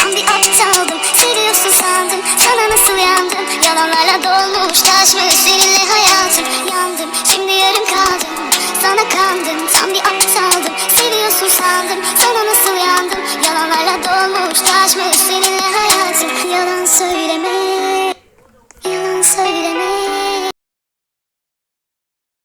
Tam bir aptaldım Seviyorsun sandım Sana nasıl yandım? Yalanlarla dolmuş taşmış Seninle hayatım. Yandım Şimdi yarım kaldım. Sana kandım Tam bir aptaldım Seviyorsun sandım Sana nasıl yandım? Yalanlarla dolmuş